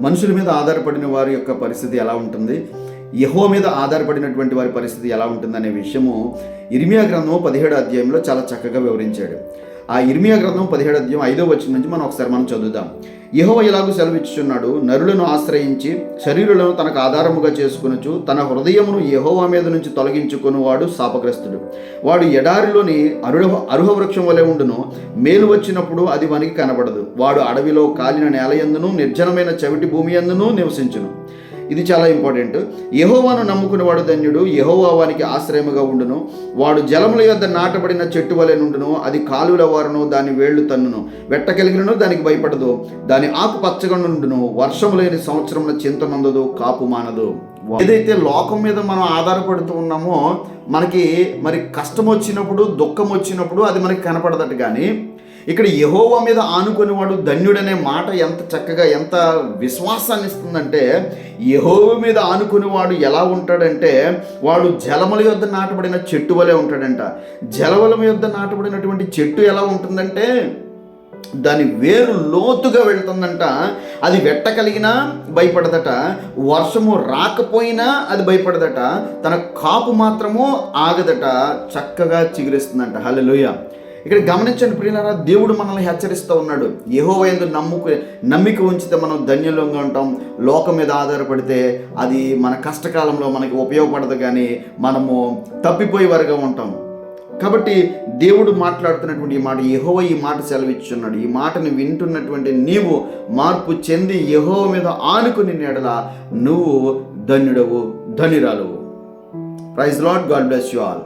మనుషుల మీద ఆధారపడిన వారి యొక్క పరిస్థితి ఎలా ఉంటుంది? యహో మీద ఆధారపడినటువంటి వారి పరిస్థితి ఎలా ఉంటుందనే విషయము ఇర్మియా గ్రంథము పదిహేడు అధ్యాయంలో చాలా చక్కగా వివరించాడు. ఆ ఇర్మియా గ్రంథం పదిహేడు అధ్యాయం ఐదో వచ్చిన నుంచి మనం ఒకసారి మనం చదువుదాం. యహో ఇలాగూ సెలవిచ్చుచున్నాడు? నరులను ఆశ్రయించి శరీరులను తనకు ఆధారముగా చేసుకునుచు తన హృదయమును యహోవా మీద నుంచి తొలగించుకుని వాడు శాపగ్రస్తుడు. వాడు ఎడారిలోని అరుహ అరుహ వృక్షం వలె ఉండును. మేలు వచ్చినప్పుడు అది మనకి కనబడదు. వాడు అడవిలో కాలిన నేల ఎందును నిర్జనమైన చవిటి భూమి ఎందును నివసించును. ఇది చాలా ఇంపార్టెంట్. యహోవాను నమ్ముకునేవాడు ధన్యుడు యహోవా వానికి ఆశ్రయముగా ఉండును. వాడు జలముల యొద్ద నాటబడిన చెట్టు వలె నుండును అది కాలువల వారును దాని వేళ్ళు తన్నును. వెట్ట కలిగినను దానికి భయపడదు. దాని ఆకు పచ్చగా నుండును వర్షము లేని సంవత్సరంలో చింత నందదు కాపు మానదు. ఏదైతే లోకం మీద మనం ఆధారపడుతూ ఉన్నామో మనకి మరి కష్టం వచ్చినప్పుడు దుఃఖం వచ్చినప్పుడు అది మనకి కనపడదట కానీ ఇక్కడ యహోవా మీద ఆనుకునేవాడు ధన్యుడనే మాట ఎంత చక్కగా ఎంత విశ్వాసాన్ని ఇస్తుందంటే యహోవ మీద ఆనుకునేవాడు ఎలా ఉంటాడంటే వాడు జలముల యొద్ద నాటబడిన చెట్టు వలె ఉంటాడంట. జలముల యొద్ద నాటబడినటువంటి చెట్టు ఎలా ఉంటుందంటే దాని వేరు లోతుగా వెళ్తుందంట. అది వెట్టగలిగినా భయపడదట. వర్షము రాకపోయినా అది భయపడదట. తన కాపు మాత్రము ఆగదట. చక్కగా చిగురిస్తుందంట. హలోయ ఇక్కడ గమనించండి ప్రియులారా దేవుడు మనల్ని హెచ్చరిస్తూ ఉన్నాడు. ఏహో ఎందు నమ్ముకు నమ్మిక ఉంచితే మనం ధన్యంగా ఉంటాం. లోకం మీద ఆధారపడితే అది మన కష్టకాలంలో మనకి ఉపయోగపడదు కానీ మనము తప్పిపోయే వారిగా ఉంటాం. కాబట్టి దేవుడు మాట్లాడుతున్నటువంటి ఈ మాట యహోవ ఈ మాట సెలవిచ్చున్నాడు ఈ మాటని వింటున్నటువంటి నీవు మార్పు చెంది యహోవ మీద ఆనుకుని నెడల నువ్వు ధన్యుడవు ధనిరాలు praise Lord God bless you all